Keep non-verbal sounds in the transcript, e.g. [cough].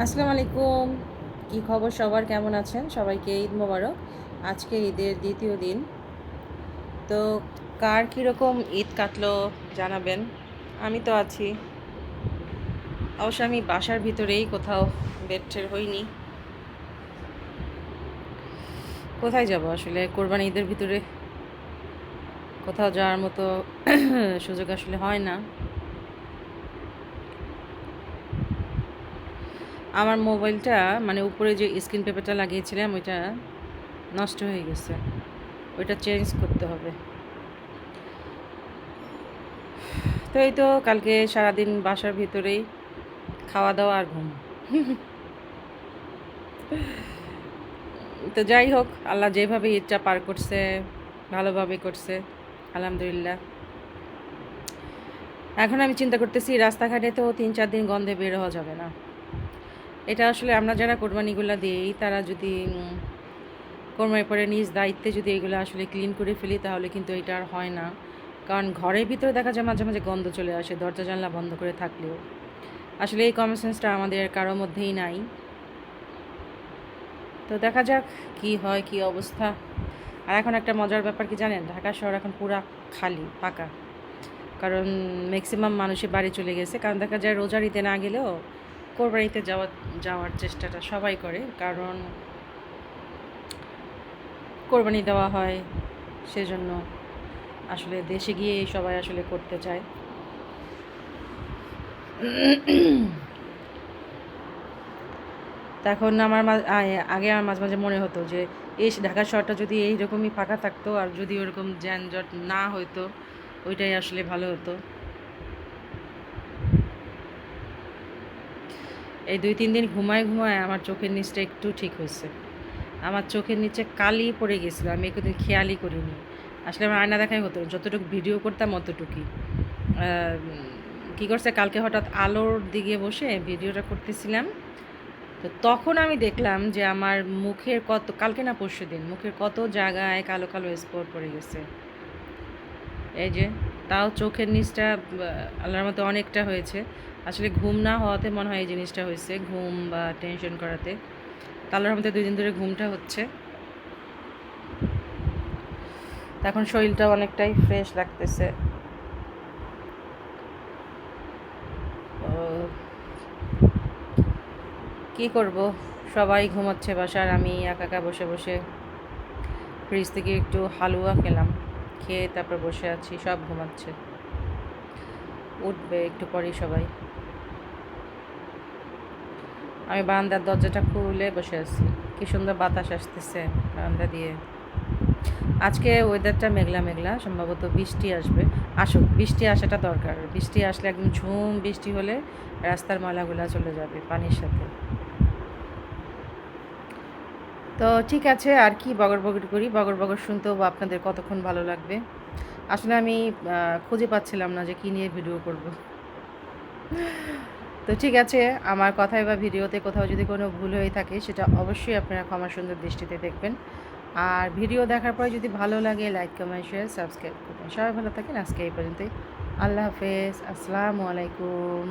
আসসালামু আলাইকুম। কি খবর? সবার কেমন আছেন? সবাইকে ঈদ মোবারক। আজকে ঈদের দ্বিতীয় দিন। তো কার কীরকম ঈদ কাটলো জানাবেন? আমি তো আছি। অবশ্য আমি বাসার ভিতরেই কোথাও বেডটের হইনি। কোথায় যাব আসলে? কোরবানি ঈদের ভিতরে কোথাও যাওয়ার মতো [clears throat] সুযোগ আসলে হয় না। আমার মোবাইলটা মানে উপরে যে স্ক্রিন পেপারটা লাগিয়েছিলাম, ওইটা নষ্ট হয়ে গেছে। ওইটা চেঞ্জ করতে হবে। তো এই তো কালকে সারাদিন বাসার ভিতরেই খাওয়া দাওয়া আর ঘুম। তো যাই হোক, আল্লাহ যেভাবে ঈদটা পার করছে, ভালোভাবে করছে, আলহামদুলিল্লাহ। এখন আমি চিন্তা করতেছি, রাস্তাঘাটে তো তিন চার দিন গন্ধে বের হওয়া যাবে না। এটা আসলে আমরা যারা কোরবানিগুলো দিই, তারা যদি কোরবানি পরে নিজ দায়িত্বে যদি এগুলো আসলে ক্লিন করে ফেলি, তাহলে কিন্তু এটা আর হয় না। কারণ ঘরের ভিতরে দেখা যায় মাঝে মাঝে গন্ধ চলে আসে, দরজা জানলা বন্ধ করে থাকলেও। আসলে এই কমন সেন্সটা আমাদের কারোর মধ্যেই নাই। তো দেখা যাক কি হয়, কি অবস্থা। আর এখন একটা মজার ব্যাপার কি জানেন? ঢাকা শহর এখন পুরা খালি, পাকা। কারণ ম্যাক্সিমাম মানুষের বাড়ি চলে গেছে। কারণ দেখা যায় রোজারিতে না গেলেও কোরবানিতে যাওয়ার যাওয়ার চেষ্টাটা সবাই করে, কারণ কোরবানি দেওয়া হয় সেজন্য আসলে দেশে গিয়ে সবাই আসলে করতে চায়। তখন আমার আগে আমার মাঝে মাঝে মনে হতো যে এই ঢাকা শহরটা যদি এইরকমই ফাঁকা থাকতো আর যদি ওরকম যানজট না হতো ওইটাই আসলে ভালো হতো। এই দুই, তিন দিন ঘুমায় ঘুমায় আমার চোখের নিচটা একটু ঠিক হয়েছে। আমার চোখের নিচে কালি পড়ে গেছিল, আমি একদিন খেয়ালই করিনি। আসলে আমার আয়না দেখাই হতো যতটুকু ভিডিও করতাম অতটুকুই। কী করছে, কালকে হঠাৎ আলোর দিকে বসে ভিডিওটা করতেছিলাম। তো তখন আমি দেখলাম যে আমার মুখের কত, কালকে না পরশু দিন মুখের কত জায়গায় কালো কালো স্পট পড়ে গেছে। এই যে তাও চোখের নিচটা আল্লাহর মতো অনেকটা হয়েছে। আসলে ঘুম না হওয়াতে মনে হয় এই জিনিসটা হয়েছে, ঘুম বা টেনশন করাতে। আল্লাহর মধ্যে দুই দিন ধরে ঘুমটা হচ্ছে। এখন শরীরটা অনেকটাই ফ্রেশ লাগতেছে। কি করব? সবাই ঘুমাচ্ছে বাসার, আমি একা একা বসে বসে ফ্রিজ থেকে একটু হালুয়া খেলাম। খেয়ে তারপর বসে আছি, সব ঘুমাচ্ছে। উঠবে একটু পরেই সবাই। আমি বারান্দার দরজাটা খুলে বসে আছি। কি সুন্দর বাতাস আসতেছে বারান্দা দিয়ে। আজকে ওয়েদারটা মেঘলা মেঘলা, সম্ভবত বৃষ্টি আসবে। আসুক, বৃষ্টি আসাটা দরকার। বৃষ্টি আসলে একদম ঝুম বৃষ্টি হলে রাস্তার ময়লাগুলা চলে যাবে পানির সাথে। তো ঠিক আছে, আর কি বগর বগর করি? বগর বগর শুনতেও আপনাদের কতক্ষণ ভালো লাগবে? আসলে আমি খুঁজে পাচ্ছিলাম না যে কী নিয়ে ভিডিও করব। তো ঠিক আছে, আমার কথায় বা ভিডিওতে কোথাও যদি কোনো ভুল হয়ে থাকে, সেটা অবশ্যই আপনারা ক্ষমা সুন্দর দৃষ্টিতে দেখবেন। আর ভিডিও দেখার পরে যদি ভালো লাগে লাইক কমেন্ট শেয়ার সাবস্ক্রাইব করবেন। সবাই ভালো থাকেন, আজকে এই পর্যন্তই। আল্লাহ হাফেজ, আসসালামু আলাইকুম।